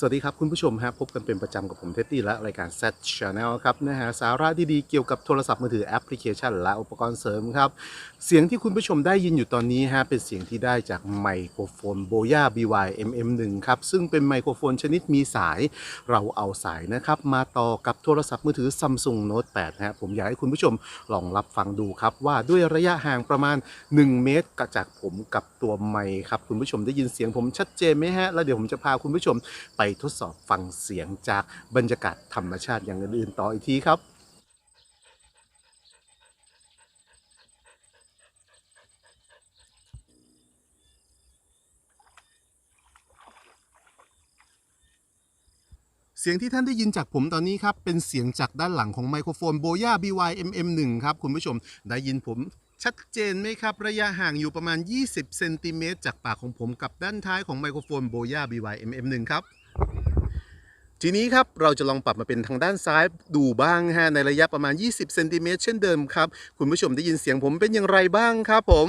สวัสดีครับคุณผู้ชมฮะพบกันเป็นประจำกับผมเท็ดดี้และรายการ Z Channel ครับนื้อหาสาระดีๆเกี่ยวกับโทรศัพท์มือถือแอปพลิเคชัน และอุปกรณ์เสริมครับ เสียงที่คุณผู้ชมได้ยินอยู่ตอนนี้ฮะเป็นเสียงที่ได้จากไมโครโฟน Boya BY MM1 ครับซึ่งเป็นไมโครโฟนชนิดมีสาย เราเอาสายนะครับมาต่อกับโทรศัพท์มือถือ Samsung Note 8ฮะผมอยากให้คุณผู้ชมลองรับฟังดูครับว่าด้วยระยะห่างประมาณ 1 เมตรจากผมกับตัวไมค์ครับคุณผู้ชมได้ยินเสียงผมชัดเจนไหมฮะแล้วเดี๋ยวผมจะพาคุณผู้ชมไปทดสอบฟังเสียงจากบรรยากาศธรรมชาติอย่างอื่นๆต่ออีกทีครับเสียงที่ท่านได้ยินจากผมตอนนี้ครับ เป็นเสียงจากด้านหลังของไมโครโฟน Boya BY MM1 ครับ คุณผู้ชมได้ยินผมชัดเจนไหมครับ ระยะห่างอยู่ประมาณ 20 เซนติเมตรจากปากของผมกับด้านท้ายของไมโครโฟน Boya BY MM1 ครับ ทีนี้ครับเราจะลองปรับมาเป็นทางด้านซ้ายดูบ้างฮะในระยะประมาณ 20เซนติเมตรเช่นเดิมครับ คุณผู้ชมได้ยินเสียงผมเป็นอย่างไรบ้างครับผม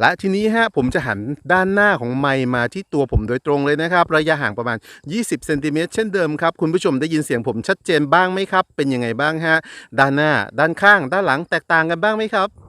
และทีนี้ฮะผมจะหันด้านหน้าของไมมาที่ตัวผมโดยตรงเลยนะครับ ระยะห่างประมาณ 20เซนติเมตรเช่นเดิมครับ คุณผู้ชมได้ยินเสียงผมชัดเจนบ้างไหมครับ เป็นยังไงบ้างฮะ ด้านหน้า ด้านข้าง ด้านหลังแตกต่างกันบ้างไหมครับ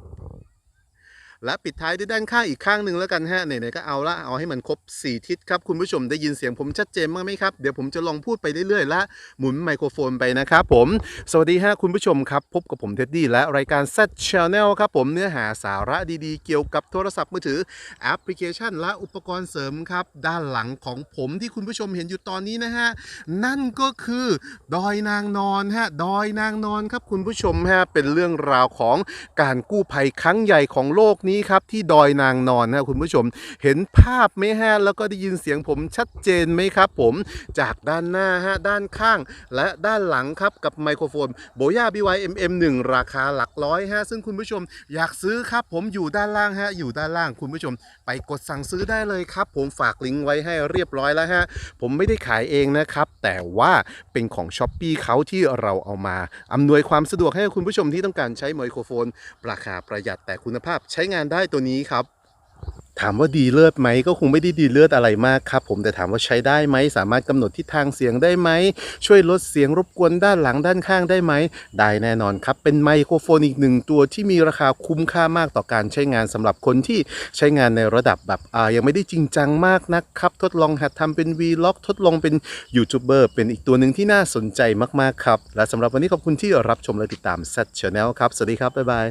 และปิดท้ายด้วยด้านข้างอีกข้างหนึ่งแล้วกันฮะไหนๆก็เอาละเอาให้มันครบ 4 ทิศครับคุณผู้ชมได้ยินเสียงผมชัดเจนบ้างไหมครับ เดี๋ยวผมจะลองพูดไปเรื่อยๆ และหมุนไมโครโฟนไปนะครับผม สวัสดีฮะคุณผู้ชมครับ พบกับผมเท็ดดี้และรายการ Z Channel ครับผมเนื้อหาสาระดีๆ เกี่ยวกับโทรศัพท์มือถือแอปพลิเคชัน และอุปกรณ์เสริมครับ ด้านหลังของผมที่คุณผู้ชมเห็นอยู่ตอนนี้นะฮะนั่นก็คือดอยนางนอนฮะดอยนางนอนครับคุณผู้ชมฮะเป็นเรื่องราวของการกู้ภัยครั้งใหญ่ของโลกนี้ครับที่ดอยนางนอนฮะคุณผู้ชม เห็นภาพไหมฮะแล้วก็ได้ยินเสียงผมชัดเจนไหมครับ ผมจากด้านหน้าฮะด้านข้าง และด้านหลังครับกับไมโครโฟน Boya BY MM1 ราคาหลักร้อยฮะซึ่งคุณผู้ชมอยากซื้อครับผมอยู่ด้านล่างฮะอยู่ด้านล่างคุณผู้ชม ไปกดสั่งซื้อได้เลยครับ ผมฝากลิงก์ไว้ให้เรียบร้อยแล้วฮะผมไม่ได้ขายเองนะครับ แต่ว่าเป็นของ s h อ p e e เขาที่เราเอามาอำนวยความสะดวกให้คุณผู้ชมที่ต้องการใช้ไมโครโฟน ราคาประหยัดแต่คุณภาพใช้งานได้ตัวนี้ครับ ถามว่าดีเลิศไหมก็คงไม่ได้ดีเลิศอะไรมากครับ ผมแต่ถามว่าใช้ได้ไหมสามารถกำหนดทิศทางเสียงได้ไหมช่วยลดเสียงรบกวนด้านหลังด้านข้างได้ไหมได้แน่นอนครับ เป็นไมโครโฟนอีกหนึ่งตัวที่มีราคาคุ้มค่ามากต่อการใช้งานสำหรับคนที่ใช้งานในระดับแบบอ่ายังไม่ได้จริงจังมากนะครับ ทดลองหัดทำเป็น Vlog ทดลองเป็นยูทูบเบอร์เป็นอีกตัวหนึ่งที่น่าสนใจมากๆครับและสำหรับวันนี้ขอบคุณที่รับชมและติดตาม Z Channel ครับสวัสดีครับบ๊ายบาย